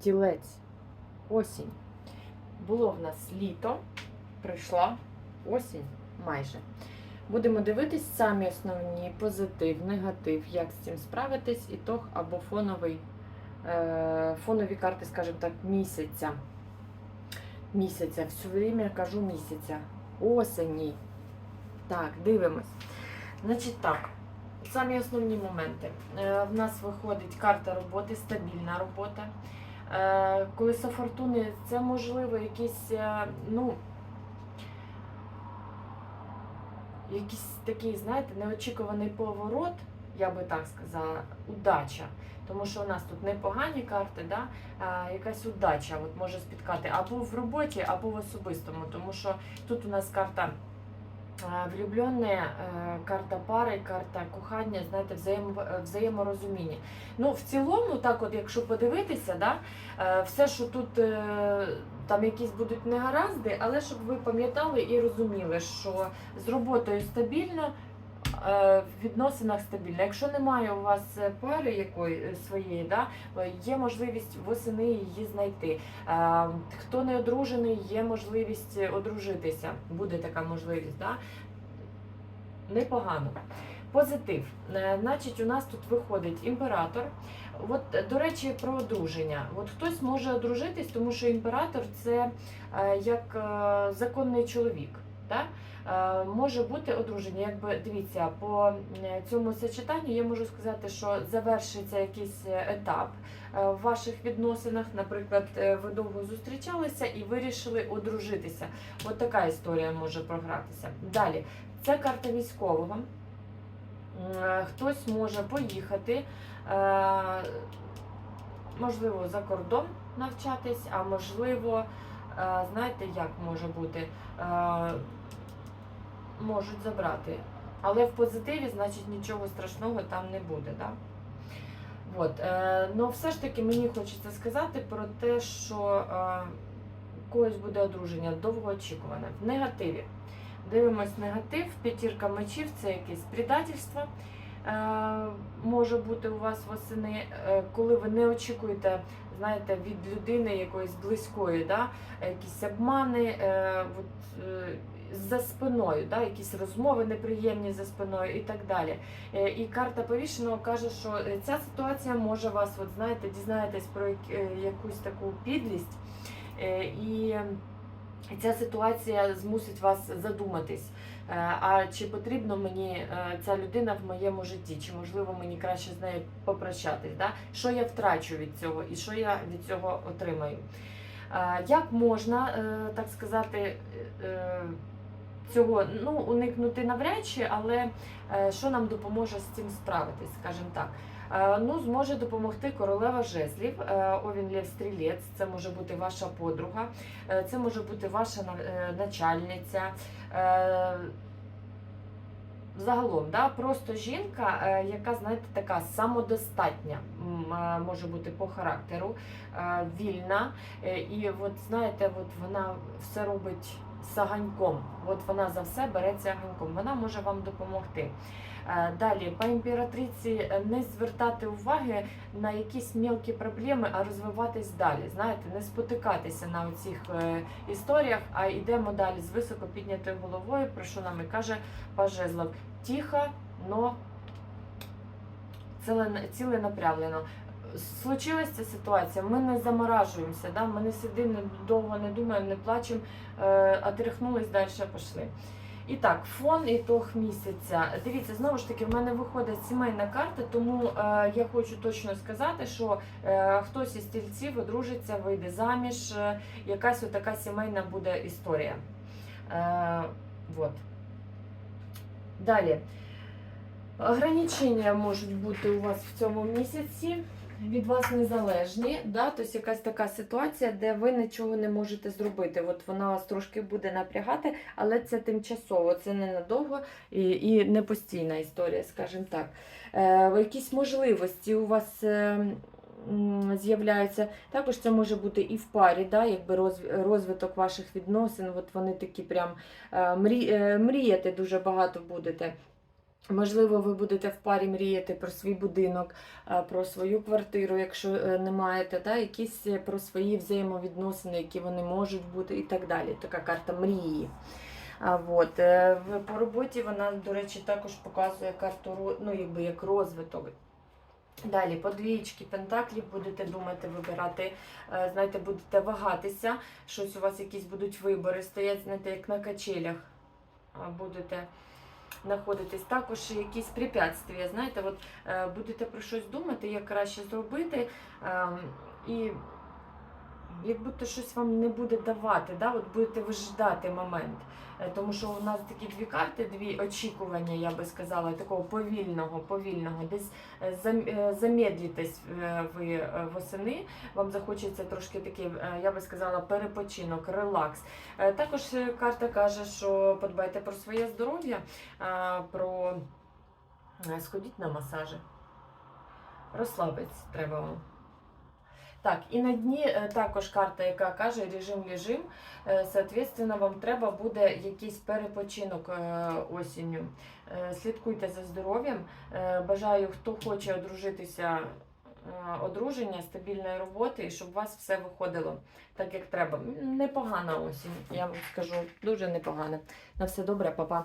тілець, осінь. Було в нас літо, прийшла осінь майже. Будемо дивитись самі основні позитив, негатив, як з цим справитись, ітог або фоновий, е, фонові карти, скажімо так, місяця. Місяця, все время кажу місяця. Осені. Так, дивимось. Значить так, самі основні моменти. Е, в нас виходить карта роботи, стабільна робота. Е, колесо фортуни це можливо якийсь, е, ну, якийсь такий, знаєте, неочікуваний поворот, я би так сказала, удача. Тому що у нас тут непогані карти, да? а, якась удача от може спіткати або в роботі, або в особистому. Тому що тут у нас карта влюблене, е, карта пари, карта кохання, знаєте, взаємо, взаєморозуміння. Ну, в цілому, так, от, якщо подивитися, да, е, все, що тут е, там якісь будуть негаразди, але щоб ви пам'ятали і розуміли, що з роботою стабільно. Е, В відносинах стабільно. Якщо немає у вас е, пари якої е, своєї, да, є можливість восени її знайти. Хто не одружений, є можливість одружитися. Буде така можливість. Да? Непогано. Позитив. Значить, у нас тут виходить імператор. От, до речі, про одруження. От хтось може одружитись, тому що імператор це як законний чоловік. Да? Е, Може бути одруження. Якби дивіться, по е, цьому сочетанню я можу сказати, що завершиться якийсь етап е, в ваших відносинах. Наприклад, ви довго зустрічалися і вирішили одружитися. От така історія може програтися. Далі, це карта військового. Хтось може поїхати, можливо, за кордон навчатись, а можливо, знаєте, як може бути? Можуть забрати. Але в позитиві, значить, нічого страшного там не буде. Да? От, е, ну, все ж таки мені хочеться сказати про те, що е, когось буде одруження довгоочікуване. В негативі. Дивимось негатив, п'ятірка мечів це якесь предательство. Е, може бути у вас восени, е, коли ви не очікуєте, знаєте, від людини якоїсь близької, да? якісь обмани е, от, е, за спиною, да? якісь розмови неприємні за спиною і так далі. Е, І карта повішеного каже, що е, ця ситуація може вас, от, знаєте, дізнаєтесь про е, якусь таку підлість. І ця ситуація змусить вас задуматись, а чи потрібно мені ця людина в моєму житті, чи можливо мені краще з нею попрощатись, да? що я втрачу від цього і що я від цього отримаю. Як можна, так сказати, цього ну, уникнути навряд чи, але е, що нам допоможе з цим справитись, скажімо так. Е, Ну, зможе допомогти королева жезлів, е, Овін Лев Стрілець, це може бути ваша подруга, це може бути ваша на- начальниця. Загалом, да, просто жінка, яка, знаєте, така самодостатня, може бути по характеру, вільна. І от знаєте, от вона все робить саганьком. От вона за все береться ганьком. Вона може вам допомогти. Е, Далі, по імператриці е, не звертати уваги на якісь мілкі проблеми, а розвиватись далі. Знаєте, не спотикатися на оцих е, історіях, а йдемо далі з високо піднятою головою, про що нам і каже Пажезлов. Тихо, но ціле- ціленапрямлено. Случилася ця ситуація, ми не заморажуємося, да? ми не сидимо довго не думаємо, не плачемо, е, а тряхнулись далі пішли. І так, фон ітог місяця. Дивіться, знову ж таки, в мене виходить сімейна карта, тому е, я хочу точно сказати, що е, хтось із стільців одружиться, вийде заміж, е, якась отака сімейна буде історія. Е, вот. Далі. Ограничення можуть бути у вас в цьому місяці. Від вас незалежні, да? тобто якась така ситуація, де ви нічого не можете зробити. От вона вас трошки буде напрягати, але це тимчасово, це ненадовго і, і не постійна історія, скажімо так. Е, якісь можливості у вас е, з'являються. Також це може бути і в парі, да? якби розвиток ваших відносин. От вони такі прям е, е, мріяти дуже багато будете. Можливо, ви будете в парі мріяти про свій будинок, е, про свою квартиру, якщо е, не маєте, та, якісь е, про свої взаємовідносини, які вони можуть бути, і так далі. Така карта мрії. А, от, по роботі вона, до речі, також показує карту ну, якби як розвиток. Далі, по двічки пентаклів будете думати, вибирати, знаєте, будете вагатися, щось у вас якісь будуть вибори, стоять, знаєте, як на качелях будете знаходитись. Також якісь препятствия, знаєте, от е, будете про щось думати, як краще зробити, е, і як будто щось вам не буде давати, да? от будете виждати момент. Е, Тому що у нас такі дві карти, дві очікування, я би сказала, такого повільного, повільного. Десь е, е, замедлітесь ви восени, вам захочеться трошки такий, я би сказала, перепочинок, релакс. Також карта каже, що подбайте про своє здоров'я, про сходіть на масажі. Розслабитись треба вам. Так, і на дні е, також карта, яка каже режим лежим. Е, Соответственно, вам треба буде якийсь перепочинок е, осінню. Слідкуйте за здоров'ям. Бажаю, хто хоче одружитися, одруження, стабільної роботи, і щоб у вас все виходило так, як треба. Непогана осінь, я вам скажу, дуже непогана. На все добре, папа.